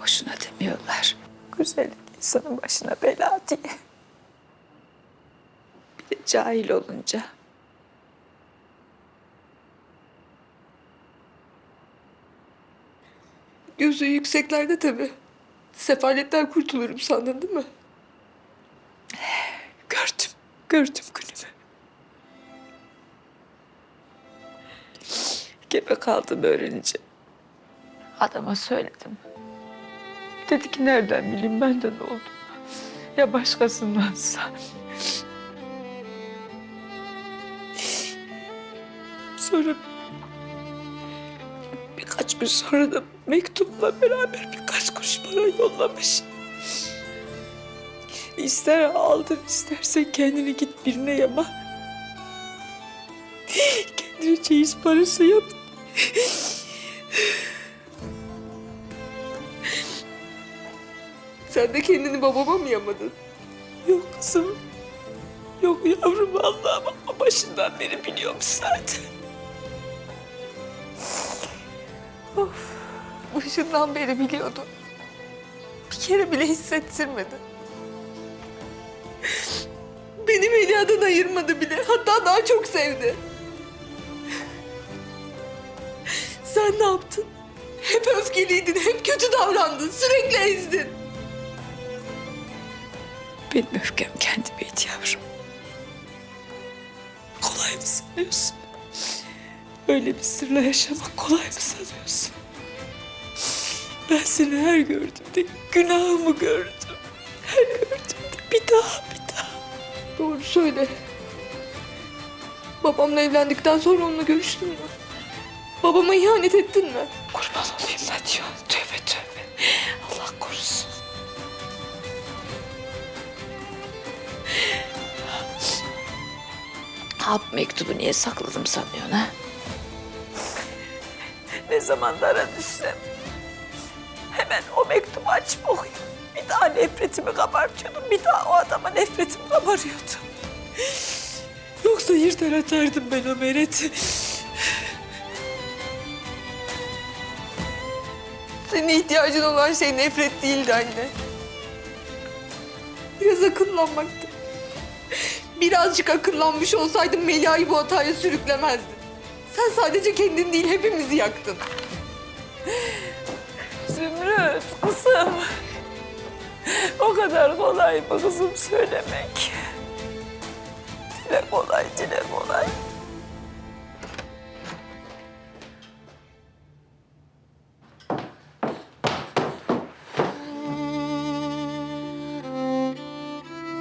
Boşuna demiyorlar. Güzellik insanın başına bela diye. Bir de cahil olunca. Gözü yükseklerde tabii. Sefaletten kurtulurum sandın değil mi? Gördüm, gördüm günümü. Gebe kaldım öğrenince. Adama söyledim. Dedi ki nereden bileyim benden oldu. Ya başkasındansa. Sonra birkaç gün sonra da mektupla beraber birkaç kuruş para yollamış. İster aldır istersen kendini git birine yama. Kendine çeyiz parası yap. Sen de kendini babama mı yamadın? Yok kızım. Yok yavrum Allah'ım ama başından beri biliyorum zaten. Başından beri biliyordun. Bir kere bile hissettirmedi. Beni Melia'dan ayırmadı bile. Hatta daha çok sevdi. Sen ne yaptın? Hep öfkeliydin, hep kötü davrandın, sürekli ezdin. Benim öfkem kendimeydi yavrum. Kolay mı sanıyorsun? Öyle bir sırla yaşamak kolay mı sanıyorsun? Ben seni her gördüğümde günahımı gördüm. Her gördüğümde bir daha bir daha. Doğru söyle. Babamla evlendikten sonra onunla görüştün mü? Babama ihanet ettin mi? Kurban olayım ben Hap mektubu niye sakladım sanıyorsun ha? Ne zaman dara düşsem hemen o mektubu açıp okuyup bir daha nefretimi kabartıyordum. Bir daha o adama nefretim kabarıyordu. Yoksa yırtar atardım ben o mereti. Senin ihtiyacın olan şey nefret değildi anne. Biraz akıllanmaktı. Birazcık akıllanmış olsaydın Melia'yı bu hataya sürüklemezdin. Sen sadece kendin değil hepimizi yaktın. Zümrüt kızım. O kadar kolay mı kızım söylemek? Dile kolay, dile kolay.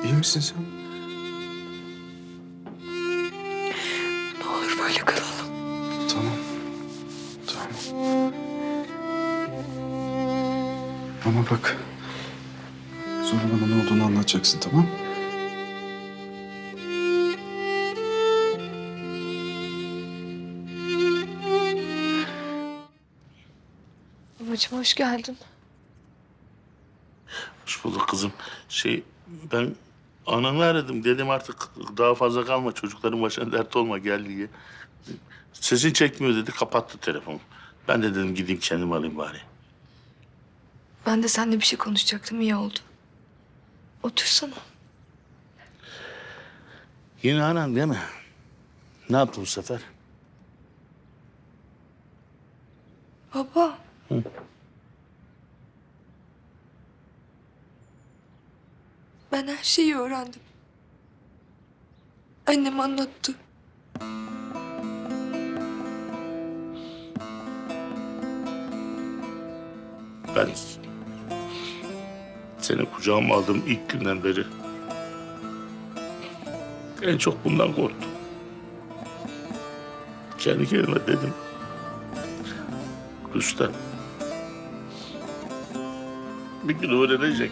İyi misin sen? Ama bak. Sonra bana ne olduğunu anlatacaksın tamam Babacığım hoş geldin. Hoş bulduk kızım. Şey ben ananı aradım. Dedim artık daha fazla kalma. Çocukların başına dert olma gel diye. Sesin çekmiyor dedi. Kapattı telefonu. Ben de dedim gideyim kendim alayım bari. Ben de seninle bir şey konuşacaktım iyi oldu. Otursana. Yine anan değil mi? Ne yaptı bu sefer? Baba. Ben her şeyi öğrendim. Annem anlattı. Ben seni kucağıma aldığım ilk günden beri en çok bundan korktum. Kendi kendime dedim. Rüstem. Bir gün öğrenecek.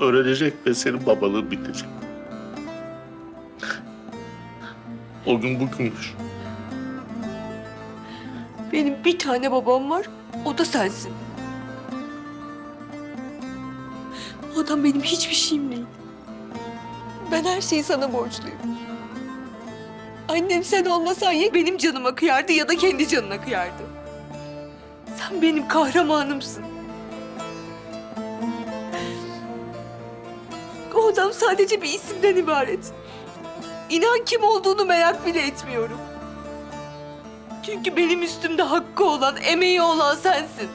Öğrenecek ve senin babalığın bitecek. O gün bugünmüş. Benim bir tane babam var. O da sensin. O adam benim hiçbir şeyim değil. Ben her şeyi sana borçluyum. Annem sen olmasan ya benim canıma kıyardı ya da kendi canına kıyardı. Sen benim kahramanımsın. O adam sadece bir isimden ibaret. İnan kim olduğunu merak bile etmiyorum. Çünkü benim üstümde hakkı olan, emeği olan sensin.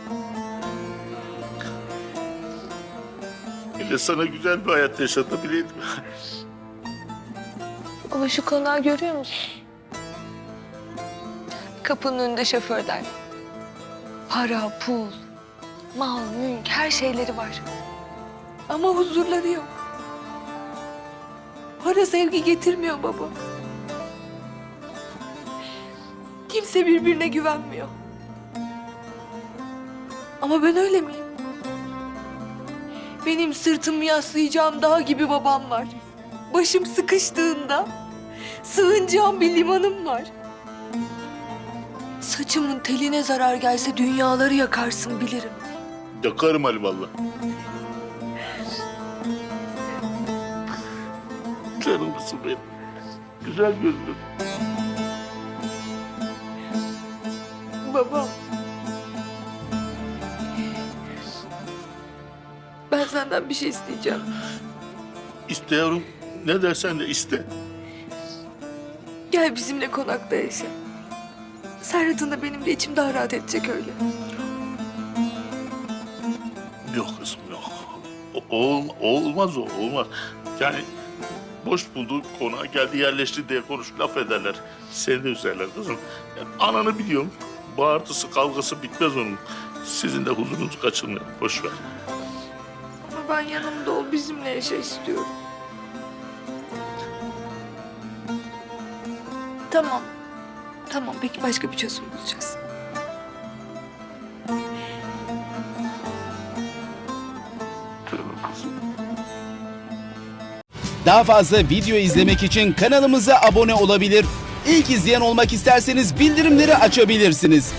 De sana güzel bir hayat yaşatabileydim. Ama şu konağı görüyor musun? Kapının önünde şoförler. Para, pul, mal, mülk her şeyleri var. Ama huzurları yok. Para sevgi getirmiyor baba. Kimse birbirine güvenmiyor. Ama ben öyle miyim? Benim sırtımı yaslayacağım dağ gibi babam var. Başım sıkıştığında sığınacağım bir limanım var. Saçımın teline zarar gelse dünyaları yakarsın bilirim. Yakarım Ali valla. Canımsın benim. Güzel gözlüm. Babam. Senden bir şey isteyeceğim. İste yavrum. Ne dersen de iste. Gel bizimle konakta yaşa. Serhat'ın da benim de içim daha rahat edecek öyle. Yok kızım yok. O, ol- olmaz o olmaz. Yani boş bulduğu konağa geldi yerleşti diye konuş laf ederler. Seni de üzerler kızım. Yani ananı biliyorum. Bağırtısı kavgası bitmez onun. Sizin de huzurunuzu kaçırmayın. Boş ver. Ben yanımda ol, bizimle yaşa istiyorum. Tamam. Tamam, peki başka bir çözüm bulacağız. Daha fazla video izlemek için kanalımıza abone olabilir. İlk izleyen olmak isterseniz bildirimleri açabilirsiniz.